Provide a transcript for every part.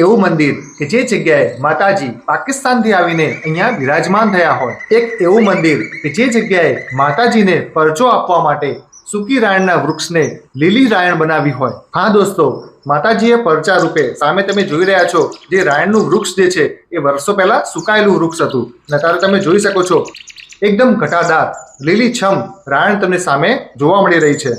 એવું મંદિર કે જે જગ્યાએ માતાજી પાકિસ્તાનથી આવીને અહીંયા બિરાજમાન થયા હોય. એક એવું મંદિર કે જે જગ્યાએ માતાજીને પરચો આપવા માટે સૂકી રાયણના વૃક્ષને લીલી રાયણ બનાવી હોય. હા દોસ્તો, માતાજીએ પરચા રૂપે સામે તમે જોઈ રહ્યા છો જે રાયણનું વૃક્ષ જે છે એ વર્ષો પહેલા સુકાયેલું વૃક્ષ હતું. અને અત્યારે તમે જોઈ શકો છો, એકદમ ઘટાદાર લીલી છમ રાયણ તમને સામે જોવા મળી રહી છે.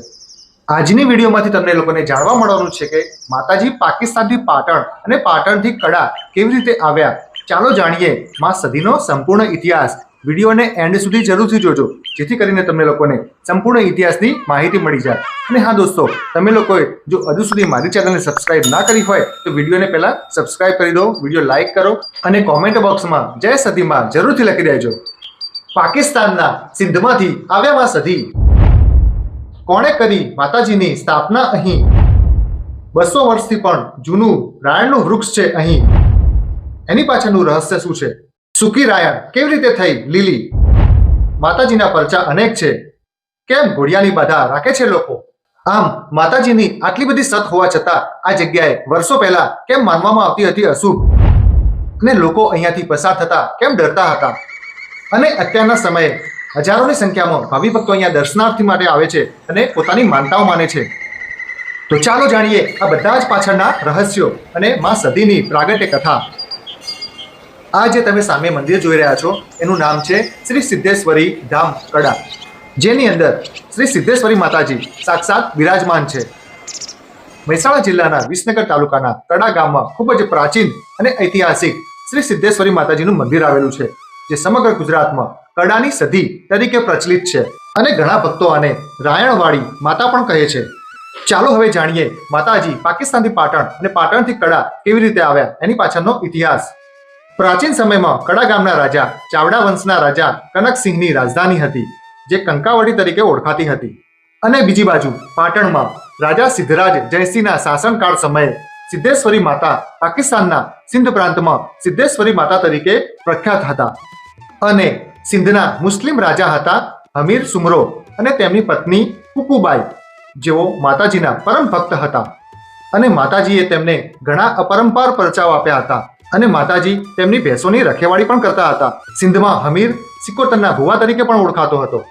આજની વિડીયોમાંથી તમને લોકોને જાણવા મળવાનું છે કે માતાજી પાકિસ્તાનથી પાટણ અને પાટણથી કડા કેવી રીતે આવ્યા? ચાલો જાણીએ માં સદીનો સંપૂર્ણ ઇતિહાસ. વિડીયોને એન્ડ સુધી જરૂરથી જોજો, જેથી કરીને તમને લોકોને સંપૂર્ણ ઇતિહાસની માહિતી મળી જાય. અને હા દોસ્તો, તમે લોકોએ જો હજુ સુધી મારી ચેનલને સબસ્ક્રાઇબ ના કરી હોય, તો વિડીયોને પહેલાં સબસ્ક્રાઇબ કરી દો, વીડિયો લાઇક કરો અને કોમેન્ટ બોક્સમાં જય સદીમાં જરૂરથી લખી દેજો. પાકિસ્તાનના સિંધમાંથી આવ્યા માં સદી કોણે કરી માતાજીની સ્થાપના અહીં? બસો વર્ષથી પણ જૂનું રાયણનું વૃક્ષ છે અહીં. એની પાછળનું રહસ્ય શું છે? સુકી રાયણ કેવી રીતે થઈ? લીલી. માતાજીના પરચા અનેક છે. કેમ ઘોડિયાની બાધા રાખે છે લોકો? આમ, માતાજીની આટલી બધી સત હોવા છતાં આ જગ્યાએ વર્ષો પહેલા કેમ માનવામાં આવતી હતી અશુભ? અને લોકો અહીંયાથી પસાર થતા કેમ ડરતા હતા? અને અત્યારના સમયે હજારોની સંખ્યામાં ભાવિ ભક્તો અહીંયા દર્શનાર્થી માટે આવે છે અને પોતાની માનતાઓ માને છે. તો ચાલો જાણીએ આ બધા જ પાછળના રહસ્યો અને માં સદીની પ્રાગટ્ય કથા. આ જે તમે સામે મંદિર જોઈ રહ્યા છો, એનું નામ છે શ્રી સિદ્ધેશ્વરી ધામ કડા જેની અંદર શ્રી સિદ્ધેશ્વરી માતાજી સાક્ષાત બિરાજમાન છે. મહેસાણા જિલ્લાના વિસનગર તાલુકાના કડા ગામમાં ખૂબ જ પ્રાચીન અને ઐતિહાસિક શ્રી સિદ્ધેશ્વરી માતાજીનું મંદિર આવેલું છે, જે સમગ્ર ગુજરાતમાં કડાની સધી તરીકે પ્રચલિત છે અને ઘણા ભક્તો આને રાયણવાડી માતા પણ કહે છે. ચાલો હવે જાણીએ માતાજી પાકિસ્તાનથી પાટણ અને પાટણથી કડા કેવી રીતે આવ્યા એની પાછળનો ઇતિહાસ. પ્રાચીન સમયમાં કડા ગામના રાજા ચાવડા વંશના રાજા કનકસિંહની રાજધાની હતી, જે કંકાવડી તરીકે ઓળખાતી હતી. અને બીજી બાજુ પાટણમાં રાજા સિદ્ધરાજ જયસિંહના શાસનકાળ સમયે સિદ્ધેશ્વરી માતા પાકિસ્તાનના સિંધ પ્રાંતમાં સિદ્ધેશ્વરી માતા તરીકે પ્રખ્યાત હતા. અને સિંધના મુસ્લિમ રાજા હતા હમીર સુમરો અને તેમની પત્ની કુકુબાઈ. જેઓ માતાજીના પરમ ભક્ત હતા. અને માતાજીએ તેમને ઘણા અપરંપાર પરચાઓ આપ્યા હતા અને માતાજી તેમની ભેંસોની રખેવાળી પણ કરતા હતા. સિંધમાં હમીર સિકોતરના ભુવા તરીકે પણ ઓળખાતો હતો.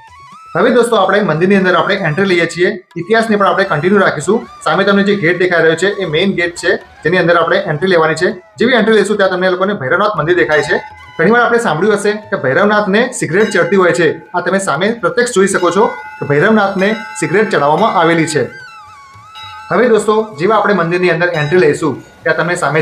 હવે દોસ્તો આપણે મંદિરની અંદર આપણે એન્ટ્રી લઈએ છીએ. ઇતિહાસને પણ આપણે કન્ટિન્યુ રાખીશું. સામે તમને જે ગેટ દેખાઈ રહ્યો છે એ મેઇન ગેટ છે. જેની અંદર આપણે એન્ટ્રી લેવાની છે. જેવી એન્ટ્રી લઈશું ત્યાં તમને લોકોને ભૈરવનાથ મંદિર દેખાય છે. ઘણીવાર આપણે સાંભળ્યું હશે કે ભૈરવનાથને સિગરેટ ચડતી હોય છે. આ તમે સામે પ્રત્યક્ષ જોઈ શકો છો કે ભૈરવનાથને સિગરેટ ચડાવવામાં આવેલી છે. હવે દોસ્તો, જેવા આપણે મંદિરની અંદર એન્ટ્રી લઈશું, ત્યાં તમે સામે